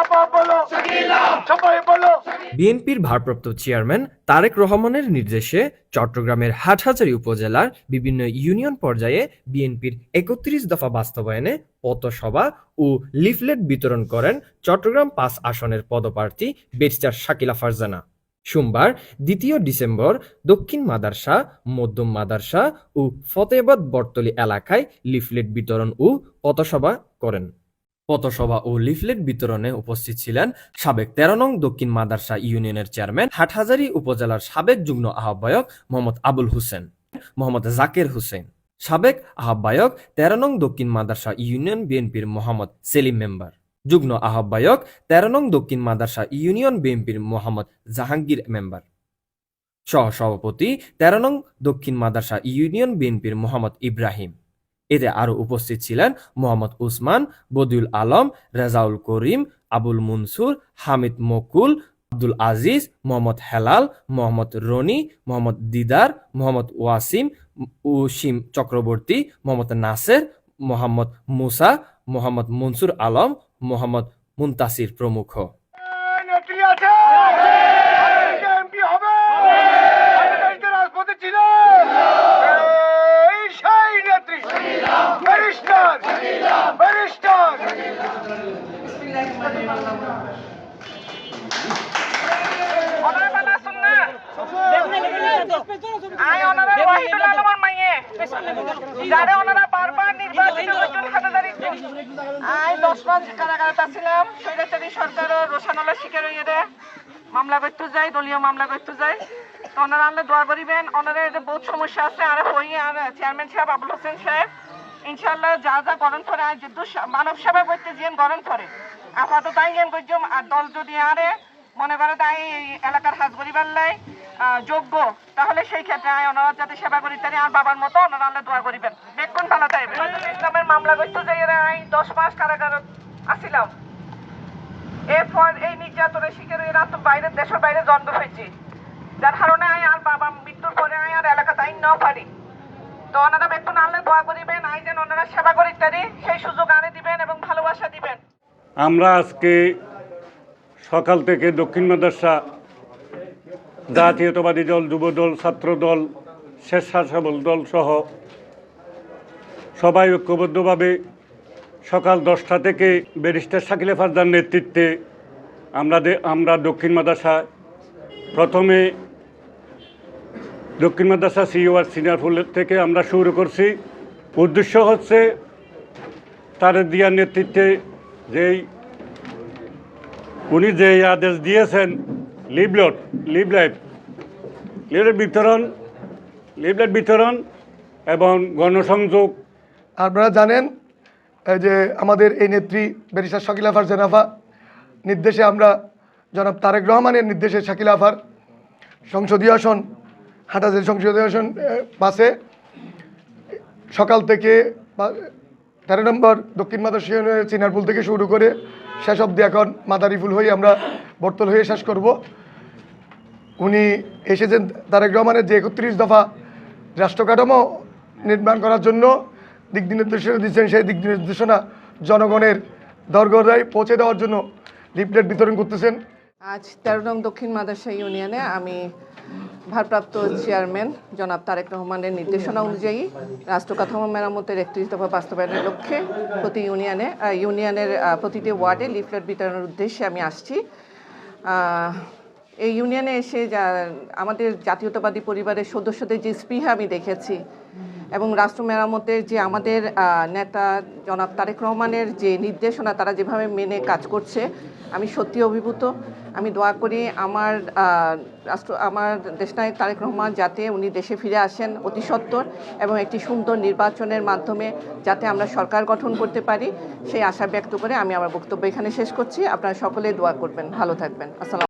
আপা বলো সবাই বলো। বিএনপির ভারপ্রাপ্ত চেয়ারম্যান তারেক রহমানের নির্দেশে চট্টগ্রামের হাটহাজারী উপজেলার বিভিন্ন ইউনিয়ন পর্যায়ে বিএনপির একত্রিশ দফা বাস্তবায়নে পথসভা ও লিফলেট বিতরণ করেন চট্টগ্রাম পাঁচ আসনের পদপ্রার্থী ব্যারিস্টার শাকিলা ফারজানা। সোমবার দ্বিতীয় ডিসেম্বর দক্ষিণ মাদারসা মধ্যম মাদারসা ও ফতেহাবাদ বটতলী এলাকায় লিফলেট বিতরণ ও পথসভা করেন। পথসভা ও লিফলেট বিতরণে উপস্থিত ছিলেন সাবেক তেরো নং দক্ষিণ মাদারসা ইউনিয়নের চেয়ারম্যান হাটহাজারী উপজেলার সাবেক যুগ্ম আহ্বায়ক মোহাম্মদ আবুল হোসেন, মোহাম্মদ জাকের হোসেন, সাবেক আহ্বায়ক তেরো নং দক্ষিণ মাদারসা ইউনিয়ন বিএনপির মোহাম্মদ সেলিম মেম্বার, যুগ্ম আহ্বায়ক তেরো নং দক্ষিণ মাদারসা ইউনিয়ন বিএনপির মোহাম্মদ জাহাঙ্গীর মেম্বার। সহ সভাপতি তেরো নং দক্ষিণ মাদারসা ইউনিয়ন বিএনপির মোহাম্মদ ইব্রাহিম। এতে আরও উপস্থিত ছিলেন মোহাম্মদ উসমান, বদিউল আলম, রেজাউল করিম, আবুল মনসুর, হামিদ মকুল, আব্দুল আজিজ, মোহাম্মদ হেলাল, মোহাম্মদ রনি, মোহাম্মদ দিদার, মোহাম্মদ ওয়াসিম উসিম চক্রবর্তী, মোহাম্মদ নাসের, মোহাম্মদ মুসা, মোহাম্মদ মনসুর আলম, মোহাম্মদ মুন্তাসির প্রমুখ নেত্রী আছে এমপি হবে আজকে রাজপথে ছিল এই সেই নেত্রী ব্যারিস্টার ব্যারিস্টার অনারবেলা শুন না আই অনারা ওয়াহিদুল আলমের মাইয়ে যারে ওনারা বারবার নির্বাচিত হয়েছেন হাটাদারি আই, দশ কারাগারে ছিলাম স্বৈরাচারী রোশানলের শিকার মামলা করতে যাই, দলীয় মামলা করতে যাই। তো ওনারা আনলে দোয়া করিবেন। ওনারা বহুত সমস্যা আছে। আর হই আর চেয়ারম্যান সাহেব, আবুল হোসেন সাহেব ইনশাল্লাহ যা যা গঠন করে, আর যে মানব সেবা করতে যেন গঠন করে। আপাতত তাই যেন করছম আর দল যদি আরে মনে করে তাই এলাকার হাজ গরিবার লাই যোগ্য, তাহলে সেই ক্ষেত্রে আয় ওনারা যাতে সেবা করি। তাই আর বাবার মতো ওনারা আনলে দোয়া করিবেন। বেক্ষণ ভালো থাকবে ইসলামের মামলা করতে যাই আই দশ মাস কারাগার আসিলাম। এরপর এই নির্যাতনের শিকার হয়ে রাত বাইরে দেশের বাইরে জন্ম হয়েছি। যার কারণে আয় আর বাবা মৃত্যুর পরে আয় আর এলাকাতে আইন নাও পারি। তো ওনারা একটু নাহলে দোয়া করিবেন আই যেন ওনারা সেবা করি ইত্যাদি সেই সুযোগ আনে দিবেন এবং ভালোবাসা দিবেন। আমরা আজকে সকাল থেকে দক্ষিণ মাদ্রাসা জাতীয়তাবাদী দল, যুবদল, ছাত্রদল, স্বেচ্ছাসেবক দল সহ সবাই ঐক্যবদ্ধভাবে সকাল দশটা থেকে ব্যারিস্টার শাকিলে ফারদার নেতৃত্বে আমরা আমরা দক্ষিণ মাদ্রাসায় প্রথমে দক্ষিণ মাদ্রাসা সিওয়ার সিনিয়র ফুল থেকে আমরা শুরু করছি। উদ্দেশ্য হচ্ছে তারেক দিয়ার নেতৃত্বে যেই উনি যে আদেশ দিয়েছেন লিভলট লিভলেট লিভলেট বিতরণ লিভলেট বিতরণ এবং গণসংযোগ। আপনারা জানেন যে আমাদের এই নেত্রী ব্যারিস্টার শাকিল আফার জেনাফা, নির্দেশে আমরা জনাব তারেক রহমানের নির্দেশে শাকিল আফার সংসদীয় আসন, হাটাজের সংসদীয় আসন পাশে সকাল থেকে তেরো নম্বর দক্ষিণ মাদার চিনারপুল থেকে শুরু করে শেষ অবধি এখন মাদারিফুল হয়ে আমরা বর্তল হয়ে শেষ করব। উনি এসেছেন তারেক রহমানের যে একত্রিশ দফা রাষ্ট্রকাঠামো নির্মাণ করার জন্য, দিক নির্দেশনা দিচ্ছেন সেই দিক নির্দেশনা জনগণের দরগড়ায় পৌঁছে দেওয়ার জন্য লিফলেট বিতরণ করতেছেন। আজ তেরো নং দক্ষিণ মাদ্রাসা ইউনিয়নে আমি ভারপ্রাপ্ত চেয়ারম্যান জনাব তারেক রহমানের নির্দেশনা অনুযায়ী রাষ্ট্র কাঠামো মেরামতের একত্রিশ দফা বাস্তবায়নের লক্ষ্যে প্রতি ইউনিয়নে ইউনিয়নের প্রতিটি ওয়ার্ডে লিফলেট বিতরণের উদ্দেশ্যে আমি আসছি। এই ইউনিয়নে এসে যা, আমাদের জাতীয়তাবাদী পরিবারের সদস্যদের যে স্পৃহা আমি দেখেছি এবং রাষ্ট্র মেরামতের যে আমাদের নেতা জনাব তারেক রহমানের যে নির্দেশনা, তারা যেভাবে মেনে কাজ করছে, আমি সত্যি অভিভূত। আমি দোয়া করি আমার রাষ্ট্র, আমার দেশনায়ক তারেক রহমান যাতে উনি দেশে ফিরে আসেন অতি সত্বর এবং একটি সুন্দর নির্বাচনের মাধ্যমে যাতে আমরা সরকার গঠন করতে পারি, সেই আশা ব্যক্ত করে আমি আমার বক্তব্য এখানে শেষ করছি। আপনারা সকলে দোয়া করবেন। ভালো থাকবেন। আসসালাম